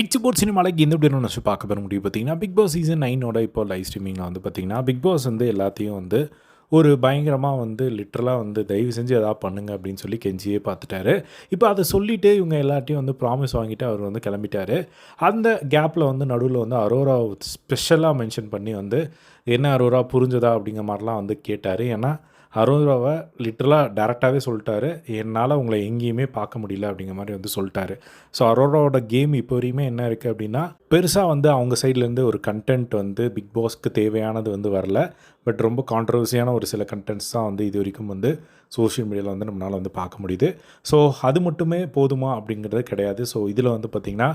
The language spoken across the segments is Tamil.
பிச்சு போட் சினிமாலைக்கு எந்த எப்படி நினச்சி பார்க்க பெற முடியும் பார்த்தீங்கன்னா பிக் பாஸ் சீசன் நைனோட இப்போ லைவ் ஸ்ட்ரீமிங்கில் வந்து பார்த்தீங்கன்னா பிக் பாஸ் வந்து எல்லாத்தையும் வந்து ஒரு பயங்கரமாக வந்து லிட்ரலாக வந்து தயவு செஞ்சு எதாவது பண்ணுங்க அப்படின்னு சொல்லி கெஞ்சியே பார்த்துட்டாரு. இப்போ அதை சொல்லிவிட்டு இவங்க எல்லாட்டையும் வந்து ப்ராமிஸ் வாங்கிட்டு அவர் வந்து கிளம்பிட்டாரு. அந்த கேப்பில் வந்து நடுவில் வந்து அரோரா ஸ்பெஷலாக மென்ஷன் பண்ணி வந்து என்ன அரோரா புரிஞ்சதா? அப்படிங்கிற மாதிரிலாம் வந்து கேட்டார். ஏன்னா அரோராவை லிட்டரலாக டேரெக்டாகவே சொல்லிட்டாரு. என்னால் உங்களை எங்கேயுமே பார்க்க முடியல அப்படிங்கிற மாதிரி வந்து சொல்லிட்டாரு. ஸோ அரோராவோட கேம் இப்போ வரையுமே என்ன இருக்குது அப்படின்னா பெருசாக வந்து அவங்க சைட்லேருந்து ஒரு கண்டென்ட் வந்து பிக் பாஸ்க்கு தேவையானது வந்து வரல. பட் ரொம்ப கான்ட்ரவர்சியான ஒரு சில கண்டென்ட்ஸ் தான் வந்து இது வரைக்கும் வந்து சோஷியல் மீடியாவில் வந்து நம்மளால் வந்து பார்க்க முடியுது. ஸோ அது மட்டுமே போதுமா அப்படிங்கிறது கிடையாது. ஸோ இதில் வந்து பார்த்திங்கன்னா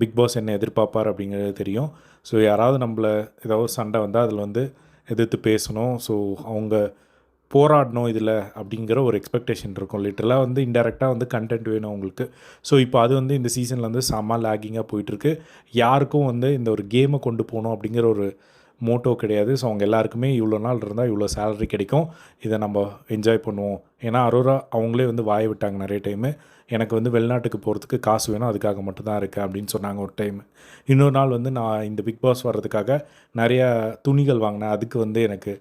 பிக் பாஸ் என்ன எதிர்பார்ப்பார் அப்படிங்கிறது தெரியும். ஸோ யாராவது நம்மளை ஏதாவது சண்டை வந்தால் அதில் வந்து எதிர்த்து பேசணும். ஸோ அவங்க போராடணும் இதில் அப்படிங்கிற ஒரு எக்ஸ்பெக்டேஷன் இருக்கும். லிட்டரலாக வந்து இன்டெரக்டாக வந்து கண்டென்ட் வேணும் அவங்களுக்கு. ஸோ இப்போ அது வந்து இந்த சீசனில் வந்து செம்ம லேகிங்காக போயிட்டுருக்கு யாருக்கும் வந்து இந்த ஒரு கேமை கொண்டு போகணும் அப்படிங்கிற ஒரு மோட்டோ கிடையாது. ஸோ அவங்க எல்லாருக்குமே இவ்வளோ நாள் இருந்தால் இவ்வளோ சேலரி கிடைக்கும். இதை நம்ம என்ஜாய் பண்ணுவோம். ஏன்னா அரோரா அவங்களே வந்து வாய விட்டாங்க நிறைய டைமு எனக்கு வந்து வெளிநாட்டுக்கு போகிறதுக்கு காசு வேணும். அதுக்காக மட்டும்தான் இருக்கேன் அப்படின்னு சொன்னாங்க ஒரு டைம் இன்னொரு நாள் வந்து நான் இந்த பிக் பாஸ் வர்றதுக்காக நிறையா துணிகள் வாங்கினேன். அதுக்கு வந்து எனக்கு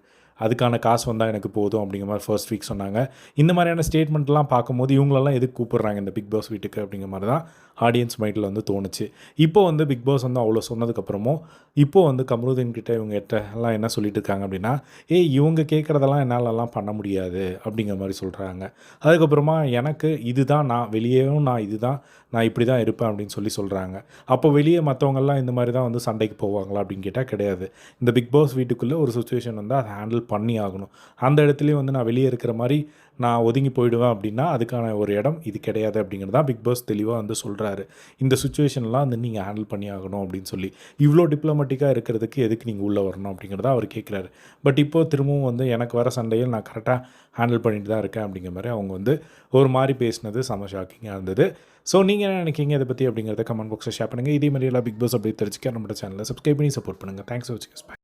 அதுக்கான காசு வந்தால் எனக்கு போதும் அப்படிங்கிற மாதிரி ஃபர்ஸ்ட் வீக் சொன்னாங்க. இந்த மாதிரியான ஸ்டேட்மெண்ட்லாம் பார்க்கும்போது இவங்களெல்லாம் எதுக்கு கூப்பிட்றாங்க இந்த பிக் பாஸ் வீட்டுக்கு அப்படிங்கிற மாதிரி தான் ஆடியன்ஸ் மைண்டில் வந்து தோணுச்சு. இப்போ வந்து பிக் பாஸ் வந்து அவ்வளோ சொன்னதுக்கப்புறமும் இப்போ வந்து கமருதீன் கிட்ட இவங்க எல்லாம் என்ன சொல்லிட்டு இருக்காங்க அப்படின்னா ஏய் இவங்க கேட்குறதெல்லாம் என்னாலலாம் பண்ண முடியாது அப்படிங்கிற மாதிரி சொல்கிறாங்க அதுக்கப்புறமா எனக்கு இதுதான் நான் வெளியேவும் நான் இதுதான் நான் இப்படி தான் இருப்பேன் அப்படின்னு சொல்லி சொல்கிறாங்க அப்போ வெளியே மற்றவங்கெல்லாம் இந்த மாதிரி தான் வந்து சண்டைக்கு போவாங்களா அப்படின்னு கேட்டால் கிடையாது. இந்த பிக் பாஸ் வீட்டுக்குள்ளே ஒரு சுச்சுவேஷன் வந்து அதை ஹேண்டில் பண்ணி ஆகணும் அந்த இடத்துலையும் வந்து நான் வெளியே இருக்கிற மாதிரி நான் ஒதுங்கி போயிடுவேன் அப்படின்னா அதுக்கான ஒரு இடம் இது கிடையாது அப்படிங்கிறது தான் பிக் பாஸ் தெளிவாக வந்து சொல்கிறாரு இந்த சுச்சுவேஷன்லாம் வந்து நீங்கள் ஹேண்டில் பண்ணி ஆகணும் அப்படின்னு சொல்லி. இவ்வளோ டிப்ளமேட்டிக்காக இருக்கிறதுக்கு எதுக்கு நீங்கள் உள்ளே வரணும் அப்படிங்கிறத அவர் கேட்குறாரு பட் இப்போது திரும்பவும் வந்து எனக்கு வர சண்டையில் நான் கரெக்டாக ஹேண்டில் பண்ணிட்டு தான் இருக்கேன் அப்படிங்கிற மாதிரி அவங்க வந்து ஒரு மாதிரி பேசினது செம ஷாக்கிங்காக இருந்தது. ஸோ நீங்கள் என்ன நினைக்கிங்க இதை பற்றி அப்படிங்கிறத கமெண்ட் பாக்ஸில் ஷேர் பண்ணுங்கள் இதே மாதிரி எல்லாம் பிக் பாஸ் அப்படி தெரிஞ்சுக்க நம்மளோட சேனலில் சப்ஸ்கிரைப் பண்ணி சப்போர்ட் பண்ணுங்கள் தேங்க்ஸ் ஃபார் வாட்சிங்